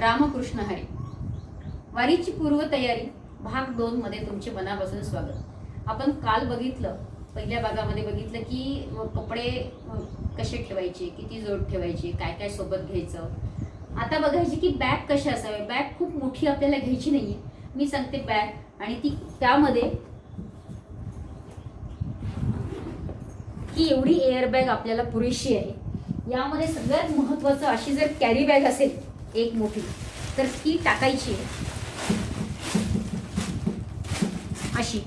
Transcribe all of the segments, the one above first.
रामकृष्ण हरी. वारीची पूर्वतयारी भाग दोन मध्ये तुमचे मनापासून स्वागत. आपण काल बघितलं पहिल्या भागामध्ये बघितलं की कपडे कसे ठेवायचे किती जोड ठेवायचे काय काय सोबत घ्यायचं. आता बघायची की बॅग कसे असावे? बॅग खूप मोठी आपल्याला घ्यायची नाहीये. मी सांगते बॅग आणि ती त्यामध्ये की एवढी एअर बॅग आपल्याला पुरेशी आहे. यामध्ये सगळ्यात महत्वाचं अशी जर कॅरी बॅग असेल एक मोठी. तर ती टाकायची आहे अशी.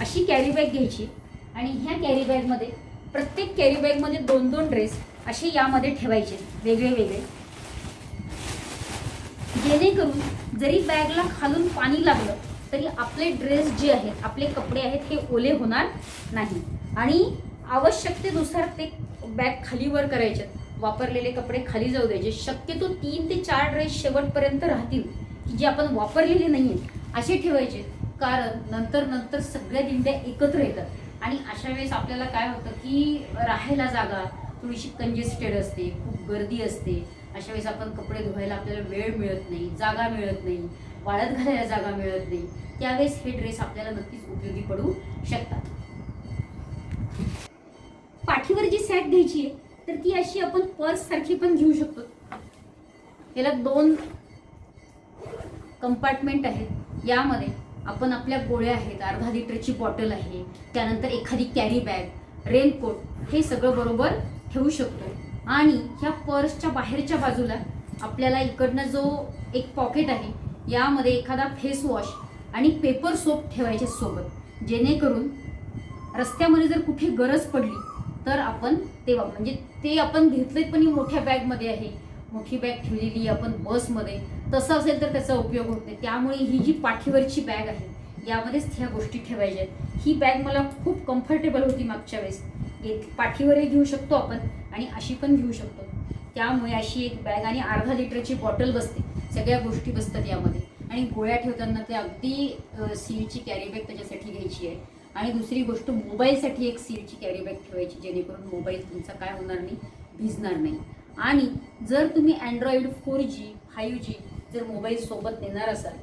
अशी कॅरी बॅग घ्यायची आणि ह्या कॅरी बॅगमध्ये प्रत्येक कॅरी बॅगमध्ये दोन दोन ड्रेस असे यामध्ये ठेवायचे वेगळे वेगळे. जेणेकरून जरी बॅगला खालून पाणी लागलं तरी आपले ड्रेस जे आहेत आपले कपडे आहेत हे ओले होणार नाही. आणि आवश्यकतेनुसार ते बॅग खालीवर करायचे. वापरलेले कपडे खाली जाऊ द्यायचे. शक्यतो तीन ते चार ड्रेस शेवटपर्यंत राहतील. की जे आपण वापरलेले नाही असे ठेवायचे. कारण नंतर नंतर सगळ्या दिंड्या एकत्र येतात. आणि अशा वेळेस आपल्याला काय होतं की राहायला जागा थोडीशी कंजेस्टेड असते खूप गर्दी असते. अशा वेळेस आपण कपडे धुवायला आपल्याला वेळ मिळत नाही जागा मिळत नाही वाळत घालायला जागा मिळत नाही. त्यावेळेस हे ड्रेस आपल्याला नक्कीच उपयोगी पडू शकतात. पाठीवर जी सॅट घ्यायची आहे तर ती अशी आपण पर्स सारखी पण घेऊ शकतो. याला दोन कंपार्टमेंट आहेत. यामध्ये आपण आपल्या गोळ्या आहेत अर्धा लिटरची बॉटल आहे त्यानंतर एखादी कॅरी बॅग रेनकोट हे सगळं बरोबर ठेवू शकतो. आणि ह्या पर्सच्या बाहेरच्या बाजूला आपल्याला इकडनं जो एक पॉकेट आहे यामध्ये एखादा फेस वॉश आणि पेपर सोप ठेवायचे सोबत. जेणेकरून रस्त्यामध्ये जर कुठे गरज पडली तर आपण ते म्हणजे ते आपण घेतले पण ही मोठ्या बॅगमध्ये आहे. मोठी बॅग ठेवलेली आपण बसमध्ये तसं असेल तर त्याचा उपयोग होत नाही. त्यामुळे ही जी पाठीवरची बॅग आहे यामध्येच ह्या गोष्टी ठेवायच्या आहेत. ही बॅग मला खूप कम्फर्टेबल होती मागच्या वेळेस. एक पाठीवरही घेऊ शकतो आपण आणि अशी पण घेऊ शकतो. त्यामुळे अशी एक बॅग आणि अर्धा लिटरची बॉटल बसते. सगळ्या गोष्टी बसतात यामध्ये. आणि गोळ्या ठेवताना ते अगदी सीलची कॅरी बॅग त्याच्यासाठी घ्यायची आहे. आणि दुसरी गोष्ट मोबाईलसाठी एक सीलची कॅरी बॅग ठेवायची जेणेकरून मोबाईल तुमचा काय होणार नाही भिजणार नाही. आणि जर तुम्ही android four G five G जर मोबाईल सोबत नेणार असाल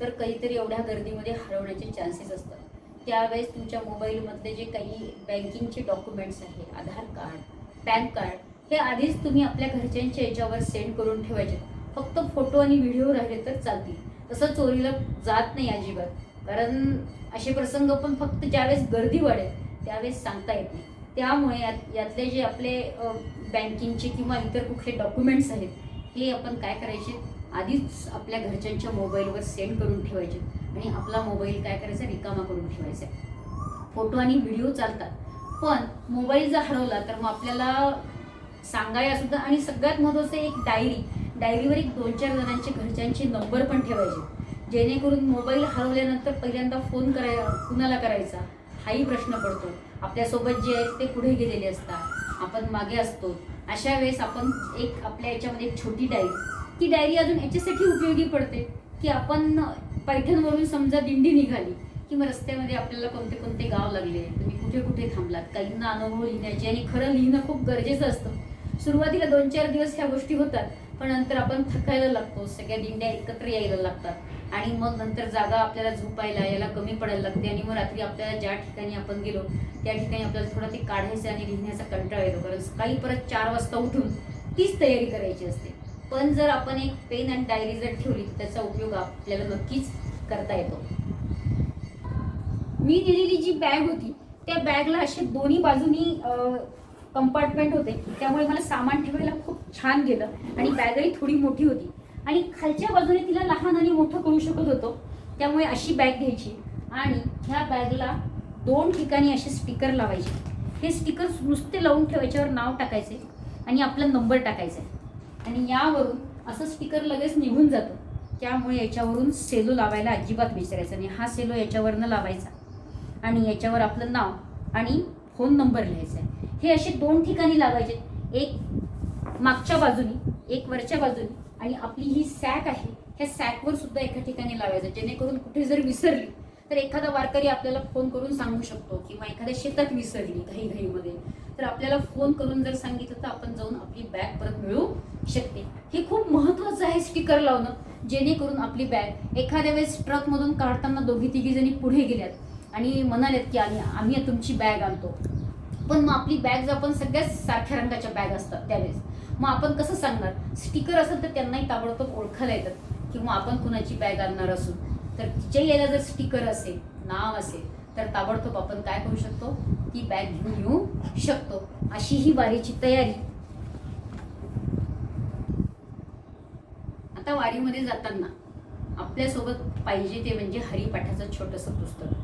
तर काहीतरी एवढ्या गर्दीमध्ये हरवण्याचे चान्सेस असतात. त्यावेळेस तुमच्या मोबाईलमधले जे काही बँकिंगचे डॉक्युमेंट्स आहे आधार कार्ड पॅन कार्ड हे आधीच तुम्ही आपल्या घरच्यांच्या याच्यावर सेंड करून ठेवायचे. फक्त फोटो आणि व्हिडिओ राहिले तर चालतील. तसं चोरीला जात नाही अजिबात. कारण असे प्रसंग पण फक्त ज्यावेळेस गर्दी वाढेल त्यावेळेस सांगता येत नाही. त्यामुळे यात यातले जे आपले बँकिंगचे किंवा इतर कुठले डॉक्युमेंट्स आहेत हे आपण काय करायचे? आधीच आपल्या घरच्यांच्या मोबाईलवर सेंड करून ठेवायचे. आणि आपला मोबाईल काय करायचा? रिकामा करून ठेवायचा. फोटो आणि व्हिडिओ चालतात. पण मोबाईल जर हरवला तर मग आपल्याला सांगायला सुद्धा आणि सगळ्यात महत्त्वाचं एक डायरी डायरीवर एक दोन चार जणांचे घरच्यांचे नंबर पण ठेवायचे. जेणेकरून मोबाईल हरवल्यानंतर पहिल्यांदा फोन करायला कुणाला करायचा? हाही प्रश्न पडतो. आपल्यासोबत जे आहेत ते पुढे गेलेले असतात. आपण मागे असतो. अशा वेळेस आपण एक आपल्या याच्यामध्ये एक छोटी डायरी ती डायरी अजून याच्यासाठी उपयोगी पडते की आपण पैठणवरून समजा दिंडी निघाली की मग रस्त्यामध्ये आपल्याला कोणते कोणते गाव लागले तुम्ही कुठे कुठे थांबलात? काहींना अनुभव लिहिण्याचे. आणि खरं लिहिणं खूप गरजेचं असतं. सुरुवातीला दोन चार दिवस ह्या गोष्टी होतात पण नंतर आपण थकायला लागतो. सगळ्या दिंड्या एकत्र यायला लागतात. आणि मग नंतर जागा आपल्याला झोपायला यायला कमी पडायला लागते. आणि मग रात्री आपल्याला ज्या ठिकाणी आपण गेलो त्या ठिकाणी आपल्याला थोडं ते काढायचं आणि लिहिण्याचा कंटाळा येतो. कारण सकाळी परत चार वाजता उठून तीच तयारी करायची असते. पण जर आपण एक पेन आणि डायरी जर ठेवली तर त्याचा उपयोग आपल्याला नक्कीच करता येतो. मी दिलेली जी बॅग होती त्या बॅगला असे दोन्ही बाजूनी कंपार्टमेंट होते. त्यामुळे मला सामान ठेवायला खूप छान गेलं आणि बॅगही थोडी मोठी होती. आणि खालच्या बाजूने तिला लहान आणि मोठं करू शकत होतो. त्यामुळे अशी बॅग घ्यायची आणि ह्या बॅगला दोन ठिकाणी असे स्टिकर लावायचे. हे स्टिकर नुसते लावून ठेवायच्यावर नाव टाकायचे आणि आपला नंबर टाकायचा. आणि यावरून असं स्टिकर लगेच निघून जातो. त्यामुळे याच्यावरून सेलो लावायला अजिबात विचारायचं आणि हा सेलो याच्यावरनं लावायचा. आणि याच्यावर आपलं नाव आणि फोन नंबर लिहायचा आहे. हे असे दोन ठिकाणी लावायचे. एक मागच्या बाजूनी एक वरच्या बाजूनी आणि आपली ही सॅक आहे ह्या सॅकवर सुद्धा एका ठिकाणी लावायचं. जेणेकरून कुठे जर विसरली तर एखादा वारकरी आपल्याला फोन करून सांगू शकतो किंवा एखाद्या शेतात विसरली घाई घाईमध्ये तर आपल्याला फोन करून जर सांगितलं तर आपण जाऊन आपली बॅग परत मिळू शकते. हे खूप महत्वाचं आहे स्टिकर लावणं जेणेकरून आपली बॅग एखाद्या वेळेस ट्रकमधून काढताना दोघी तिघी जणी पुढे गेल्यात. आणि म्हणालेत की आम्ही आम्ही तुमची बॅग आणतो. पण मग आपली बॅग जर आपण सगळ्याच सारख्या रंगाच्या बॅग असतात त्यावेळेस. मग आपण कसं सांगणार? स्टिकर असेल तर त्यांनाही ताबडतोब ओळखायला येतात किंवा आपण कुणाची बॅग आणणार असू तर तिच्या याला जर स्टिकर असेल नाव असेल तर ताबडतोब आपण काय करू शकतो? ती बॅग घेऊन येऊ शकतो. अशी ही वारीची तयारी. आता वारीमध्ये जाताना आपल्यासोबत पाहिजे ते म्हणजे हरिपाठाचं छोटंसं पुस्तक.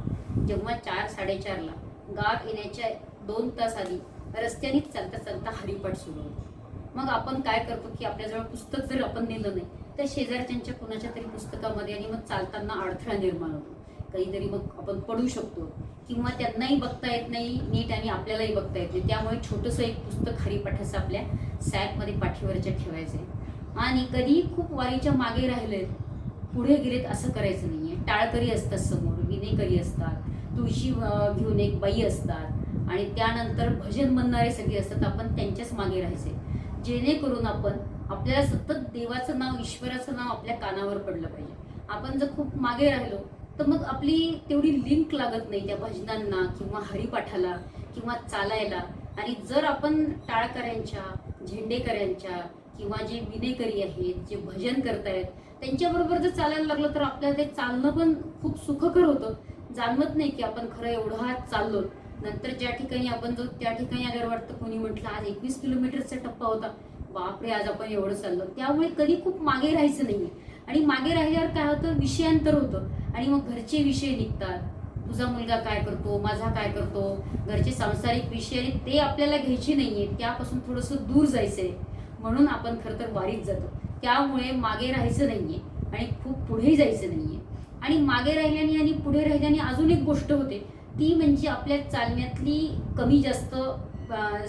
जेव्हा चार साडेचारला गाव येण्याच्या दोन तास आधी रस्त्यानेच चालता चालता हरिपाठ सुरू होतो. मग आपण काय करतो की आपल्याजवळ पुस्तक जर आपण नेलं नाही तर शेजारच्यांच्या कुणाच्या तरी पुस्तकामध्ये आणि मग चालताना अडथळा निर्माण होतो. काहीतरी मग आपण पडू शकतो किंवा त्यांनाही बघता येत नाही नीट आणि आपल्यालाही बघता येत नाही. त्यामुळे छोटंसं एक पुस्तक हरिपाठाचं आपल्या सॅकमध्ये पाठीवरच्या ठेवायचं आहे आणि कधी खूप वारीच्या मागे राहिले पुढे गेलेत असं करायचं नाहीये. टाळकरी असतात समोर विनेकरी असतात. तुळशी घेऊन एक बाई असतात. आणि त्यानंतर भजन म्हणणारे सगळे असतात. आपण त्यांच्याच मागे राहायचे. जेणेकरून आपण आपल्याला सतत देवाचं नाव ईश्वराचं नाव आपल्या कानावर पडलं पाहिजे. आपण जर खूप मागे राहिलो तर मग आपली तेवढी लिंक लागत नाही त्या भजनांना किंवा हरिपाठाला किंवा चालायला. आणि जर आपण टाळकऱ्यांच्या झेंडेकऱ्यांच्या किंवा जे विनेकरी आहेत जे भजन करतायत त्यांच्याबरोबर जर चालायला लागलं तर आपल्याला ते चालणं पण खूप सुखकर होतं. जाणवत नाही की आपण खरं एवढं चाललो. नंतर ज्या ठिकाणी आपण जो त्या ठिकाणी आल्यावर वाटतं कोणी म्हटलं आज एकवीस किलोमीटरचा टप्पा होता. बापरे आज आपण एवढं चाललो. त्यामुळे कधी खूप मागे राहायचं नाहीये. आणि मागे राहिल्यावर काय होतं? विषयांतर होतं. आणि मग घरचे विषय निघतात. तुझा मुलगा काय करतो? माझा काय करतो? घरचे सांसारिक विषय ते आपल्याला घ्यायचे नाहीये. त्यापासून थोडंसं दूर जायचंय. म्हणून आपण खरं तर वारीत जातो. त्यामुळे मागे राहायचं नाहीये आणि खूप पुढे जायचं नाहीये. आणि मागे राहिल्याने आणि पुढे राहिल्याने अजून एक गोष्ट होते. ती म्हणजे आपल्या चालण्यातली कमी जास्त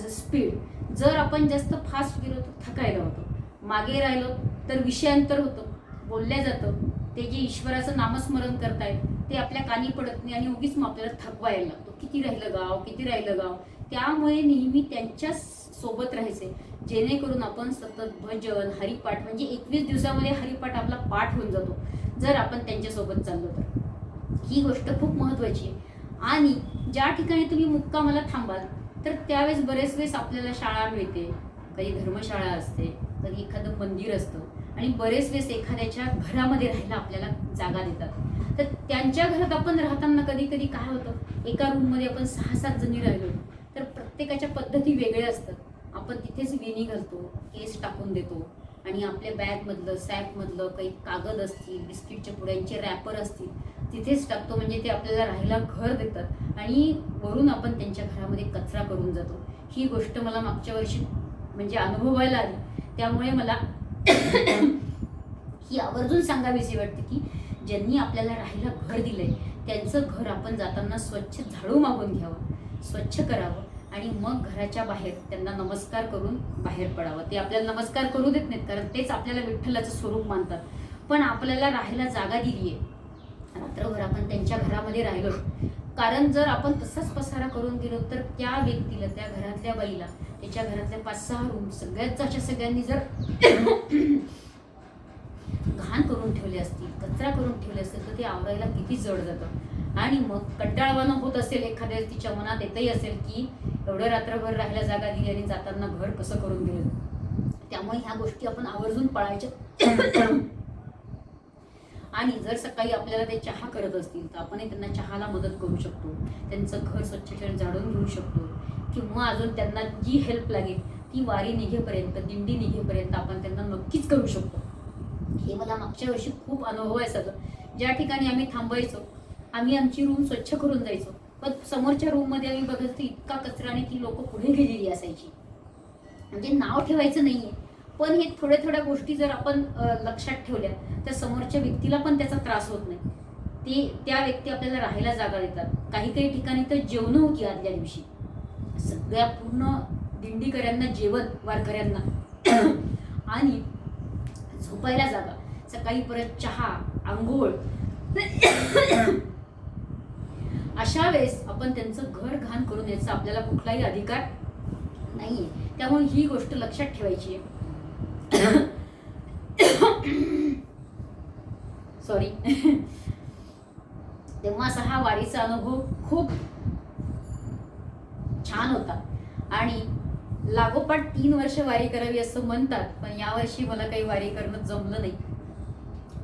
स्पीड जर आपण जास्त फास्ट गेलो तर थकायला होतो. मागे राहिलो तर विषयांतर होतं. बोलल्या जातं. ते जे ईश्वराचं नामस्मरण करतायत ते आपल्या कानी पडत नाही आणि उगीच मग आपल्याला थकवायला लागतो. किती राहिलं गाव किती राहिलं गाव. त्यामुळे नेहमी त्यांच्यासोबत राहायचे. जेणेकरून आपण सतत भजन हरिपाठ म्हणजे एकवीस दिवसामध्ये हरिपाठ आपला पाठ होऊन जातो. जर आपण त्यांच्यासोबत चाललो तर. ही गोष्ट खूप महत्वाची आहे. आणि ज्या ठिकाणी तुम्ही मुक्कामाला थांबाल तर त्यावेळेस बरेच वेळेस आपल्याला शाळा मिळते. कधी धर्मशाळा असते कधी एखादं मंदिर असतं. आणि बरेच वेळेस एखाद्याच्या घरामध्ये राहायला आपल्याला जागा देतात. तर त्यांच्या घरात आपण राहताना कधी कधी काय होतं? एका रूममध्ये आपण सहा सात जणी राहिलो तर प्रत्येकाच्या पद्धती वेगळ्या असतात. आपण तिथेच वेणी घालतो केस टाकून देतो. आणि आपल्या बॅगमधलं सॅकमधलं काही कागद असतील बिस्किटच्या पुड्यांचे रॅपर असतील तिथेच टाकतो म्हणजे ते आपल्याला राहायला घर देतात. आणि वरून आपण त्यांच्या घरामध्ये कचरा करून जातो. ही गोष्ट मला मागच्या वर्षी म्हणजे अनुभवायला आली. त्यामुळे मला ही आवर्जून सांगावीशी वाटते की ज्यांनी आपल्याला राहायला घर दिलंय त्यांचं घर आपण जाताना स्वच्छ झाडू मागून घ्यावं स्वच्छ करावं. आणि मग घराच्या बाहेर त्यांना नमस्कार करून बाहेर पडावं. ते आपल्याला नमस्कार करू देत नाहीत कारण तेच आपल्याला विठ्ठलाचं स्वरूप मानतात. पण आपल्याला राहायला जागा दिली आहे. रात्रभर आपण त्यांच्या घरामध्ये राहिलो. कारण जर आपण तसाच पसारा करून गेलो तर त्या व्यक्तीला त्या घरातल्या बाईला त्याच्या घरातल्या पाच सहा रूम सगळ्याच अशा सगळ्यांनी जर घाण करून ठेवले असतील कचरा करून ठेवले असतील तर ते आवरायला किती जड जातं. आणि मग कंटाळवाणं होत असेल एखाद्या तिच्या मनात येतही असेल की एवढं रात्रभर राहायला जागा दिली आणि जाताना घर कसं करून दिलं? त्यामुळे ह्या गोष्टी आपण आवर्जून पाळायच्या. आणि जर सकाळी आपल्याला ते चहा करत असतील तर आपणही त्यांना चहाला मदत करू शकतो. त्यांचं घर स्वच्छ ठेवून झाडून घेऊ शकतो. किंवा अजून त्यांना जी हेल्प लागेल ती वारी निघेपर्यंत दिंडी निघेपर्यंत आपण त्यांना नक्कीच करू शकतो. हे मला मागच्या वर्षी खूप अनुभव आहे सगळं. ज्या ठिकाणी आम्ही थांबायचो आम्ही आमची रूम स्वच्छ करून जायचो पण समोरच्या रूममध्ये आम्ही बघत तर इतका कचरा ती लोक पुढे गेलेली असायची म्हणजे नाव ठेवायचं नाहीये पण हे थोड्या थोड्या गोष्टी जर आपण लक्षात ठेवल्या तर समोरच्या व्यक्तीला पण त्याचा त्रास होत नाही ते त्या व्यक्ती आपल्याला राहायला जागा देतात काही काही ठिकाणी तर जेवण होती आदल्या दिवशी सगळ्या पूर्ण दिंडीकऱ्यांना जेवण वारकऱ्यांना आणि झोपायला जागा सकाळी परत चहा आंघोळ अशा वेळेस आपण त्यांचं घर घाण करून यायचा आपल्याला कुठलाही अधिकार नाहीये. त्यामुळे ही गोष्ट लक्षात ठेवायची आहे. सॉरी तेव्हा असा हा वारीचा अनुभव खूप छान होता. आणि लागोपाठ तीन वर्ष वारी करावी असं म्हणतात पण यावर्षी मला काही वारी करणं जमलं नाही.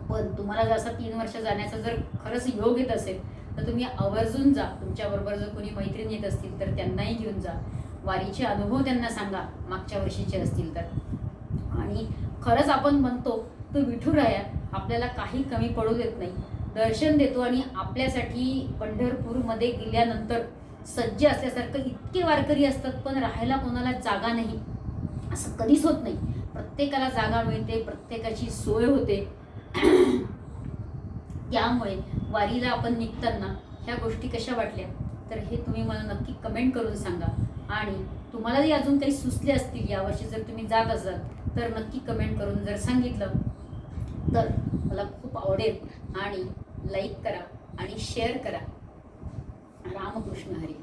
पण तुम्हाला जर असं तीन वर्ष जाण्याचा जर खरंच योग येत असेल तर तुम्ही आवर्जून जा. तुमच्याबरोबर जर कोणी मैत्रीण येत असतील तर त्यांनाही घेऊन जा. वारीचे अनुभव त्यांना सांगा मागच्या वर्षीचे असतील तर. आणि खरंच आपण म्हणतो तो विठुराया आपल्याला काही कमी पडू देत नाही. दर्शन देतो आणि आपल्यासाठी पंढरपूरमध्ये गेल्यानंतर सज्ज असल्यासारखं इतके वारकरी असतात पण राहायला कोणाला जागा नाही. असं कधीच होत नाही. प्रत्येकाला जागा मिळते प्रत्येकाची सोय होते. त्यामुळे वारीला आपण निघताना ह्या गोष्टी कशा वाटल्या? तर हे तुम्ही मला नक्की कमेंट करून सांगा. आणि तुम्हालाही अजून काही सुचले असतील यावर्षी जर तुम्ही जात असाल तर नक्की कमेंट करून जर सांगितलं तर मला खूप आवडेल. आणि लाईक करा आणि शेअर करा. रामकृष्ण हरी.